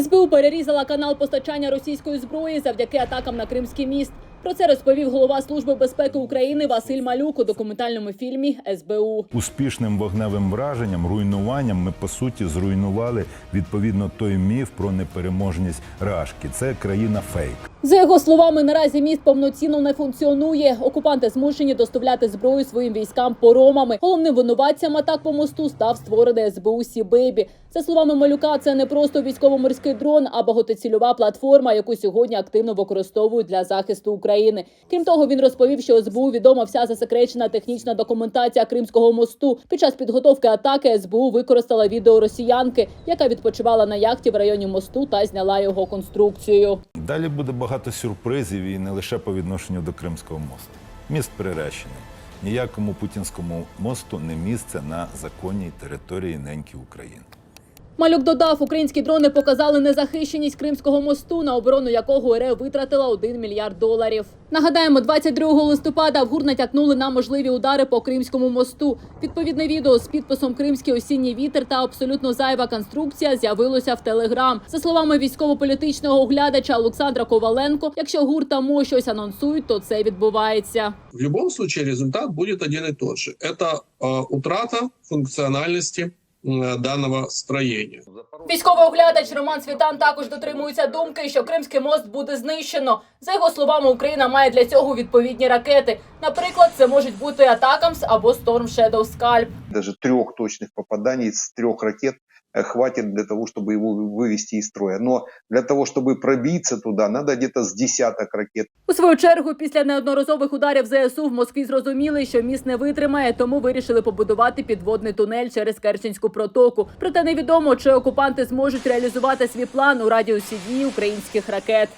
СБУ перерізала канал постачання російської зброї завдяки атакам на Кримський міст. Про це розповів голова Служби безпеки України Василь Малюк у документальному фільмі СБУ. Успішним вогневим враженням, руйнуванням ми по суті зруйнували відповідно той міф про непереможність Рашки. Це країна фейк. За його словами, наразі міст повноцінно не функціонує. Окупанти змушені доставляти зброю своїм військам поромами. Головним винуватцям атак по мосту став створений СБУ Сібейбі. За словами Малюка, це не просто військово-морський дрон, а багатоцільова платформа, яку сьогодні активно використовують для захисту України. Крім того, він розповів, що СБУ відома вся засекречена технічна документація Кримського мосту. Під час підготовки атаки СБУ використала відео росіянки, яка відпочивала на яхті в районі мосту та зняла його конструкцію. Далі буде багато сюрпризів і не лише по відношенню до Кримського мосту. Міст приречений. Ніякому путінському мосту не місце на законній території неньки України. Малюк додав, українські дрони показали незахищеність Кримського мосту, на оборону якого РФ витратила 1 мільярд доларів. Нагадаємо, 22 листопада в ГУР натякнули на можливі удари по Кримському мосту. Відповідне відео з підписом Кримський осінній вітер та абсолютно зайва конструкція з'явилося в Телеграм. За словами військово-політичного оглядача Олександра Коваленко, якщо ГУР та МО щось анонсують, то це відбувається. В любом случае результат будет один и тот же. Э, утрата функциональности э, данного строения. Військовий оглядач Роман Світан також дотримується думки, що Кримський мост буде знищено. За його словами, Україна має для цього відповідні ракети. Наприклад, це можуть бути Атакамс або Storm Shadow Scalp. даже трех точных попаданий с трех ракет э, хватит для того, чтобы его вывести из строя. Но для того, чтобы пробиться туда, надо где-то с десяток ракет. У свою чергу, після неодноразових ударів ЗСУ в Москві зрозуміли, що міст не витримає, тому вирішили побудувати підводний тунель через Керченську протоку. Проте невідомо, чи окупанти зможуть реалізувати свій план у радіусі дії українських ракет.